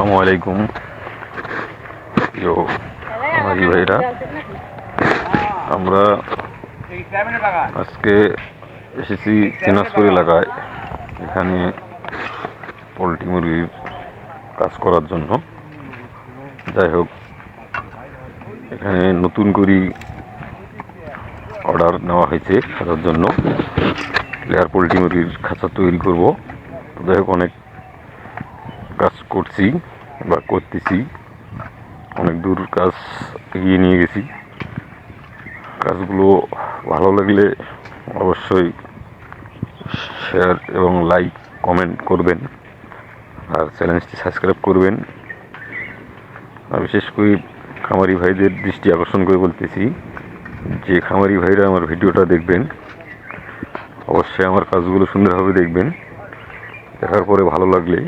আসসালামু আলাইকুম। প্রিয় হাজি ভাইরা, আমরা আজকে এসেছি দিনাজপুর এলাকায়, এখানে পোলট্রি মুরগির কাজ করার জন্য। যাই হোক, এখানে নতুন করে অর্ডার নেওয়া হয়েছে খাঁচার জন্য। লেয়ার পোলট্রি মুরগির খাঁচা তৈরি করব। যাই হোক, অনেক কাজ করছি বা করতেছি। অনেক দূর কাজ এগিয়ে নিয়ে গেছি। কাজগুলো ভালো লাগলে অবশ্যই শেয়ার এবং লাইক কমেন্ট করবেন আর চ্যানেলটি সাবস্ক্রাইব করবেন। আর বিশেষ করে খামারি ভাইদের দৃষ্টি আকর্ষণ করে বলতেছি, যে খামারি ভাইরা আমার ভিডিওটা দেখবেন, অবশ্যই আমার কাজগুলো সুন্দরভাবে দেখবেন। দেখার পরে ভালো লাগলে